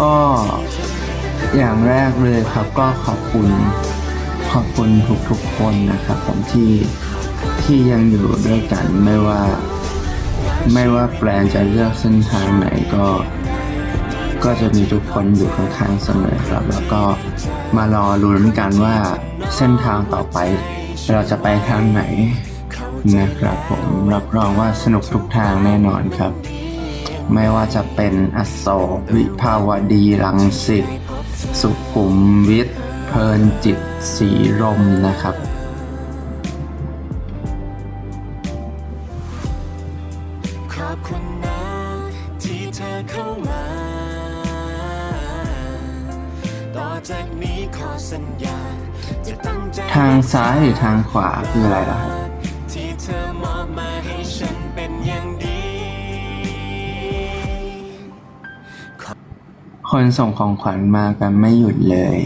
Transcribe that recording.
ก็อย่างแรกเลยครับก็ขอบคุณขอบคุณทุกๆคนนะครับผมที่ที่ยังอยู่ด้วยกันไม่ว่า ไม่ว่าแฟนจะเลือกเส้นทางไหนก็ ก็จะมีทุกคนอยู่ข้างๆเสมอครับ แล้วก็มารอลุ้นกันว่าเส้นทางต่อไป เราจะไปทางไหนนะครับผมรับรองว่าสนุกทุกทางแน่นอนครับ ไม่ว่าจะเป็นอโศกวิภาวดีรังสิตสุขุมวิทเพลินจิตสีลมนะครับขอบคุณนะที่เธอเข้ามา ต่อจากนี้ขอสัญญา จะตั้งใจทางซ้ายหรือทางขวาคืออะไรล่ะครับที่เธอมอบมาให้ฉันเป็นอย่างดี คนส่งของขวัญมากันไม่หยุดเลย